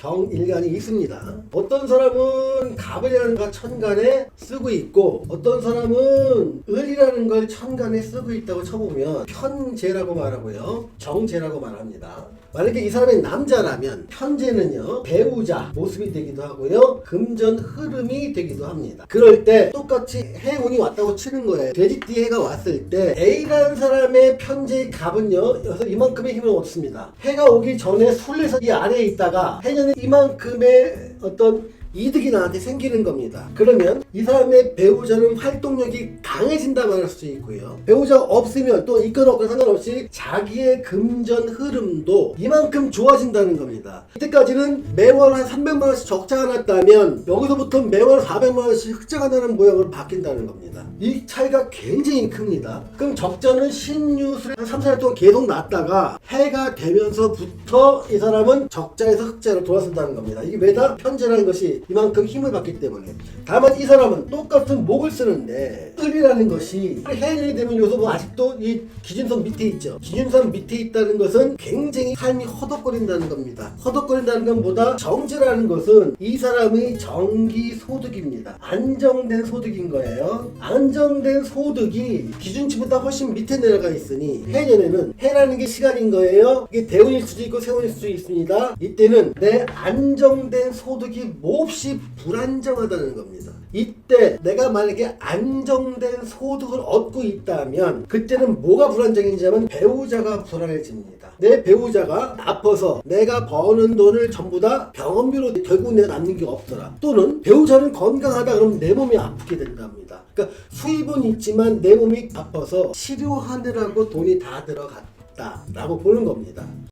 경일간이 있습니다. 어떤 사람은 갑이라는 걸 천간에 쓰고 있고 어떤 사람은 을이라는 걸 천간에 쓰고 있다고 쳐보면 편재라고 말하고요. 정재라고 말합니다. 만약에 이 사람이 남자라면 편재는요 배우자 모습이 되기도 하고요 금전 흐름이 되기도 합니다 그럴 때 똑같이 해운이 왔다고 치는 거예요 돼지띠 해가 왔을 때 A라는 사람의 편재의 갑은요 여기서 이만큼의 힘을 얻습니다 해가 오기 전에 술래서 이 아래에 있다가 해년에 이만큼의 어떤 이득이 나한테 생기는 겁니다. 그러면 이 사람의 배우자는 활동력이 강해진다 말할 수 있고요. 배우자 없으면 또 없건 상관없이 자기의 금전 흐름도 이만큼 좋아진다는 겁니다. 이때까지는 매월 한 300만 원씩 적자가 났다면 여기서부터 매월 400만 원씩 흑자가 나는 모양으로 바뀐다는 겁니다. 이 차이가 굉장히 큽니다. 그럼 적자는 신유술에 한 3, 4년 동안 계속 났다가 해가 되면서부터 이 사람은 적자에서 흑자로 돌아선다는 겁니다. 이게 왜다 편제라는 것이 이만큼 힘을 받기 때문에. 다만 이 사람은 똑같은 목을 쓰는데 을이라는 것이 해년이 되면 요새 뭐 아직도 이 기준선 밑에 있죠. 기준선 밑에 있다는 것은 굉장히 삶이 허덕거린다는 겁니다. 허덕거린다는 것보다 정제라는 것은 이 사람의 정기 소득입니다. 안정된 소득인 거예요. 안정된 소득이 기준치보다 훨씬 밑에 내려가 있으니 해년에는 해라는 게 시간인 거예요. 이게 대운일 수도 있고 세운일 수도 있습니다. 이때는 내 안정된 소득이 몹시 불안정하다는 겁니다. 이때 내가 만약에 안정된 소득을 얻고 있다면 그때는 뭐가 불안정해지냐면 배우자가 불안해집니다. 내 배우자가 아파서 내가 버는 돈을 전부 다 병원비로 결국 내가 남는 게 없더라. 또는 배우자는 건강하다 그러면 내 몸이 아프게 된답니다. 그러니까 수입은 있지만 내 몸이 아파서 치료하느라고 돈이 다 들어갔다라고 보는 겁니다.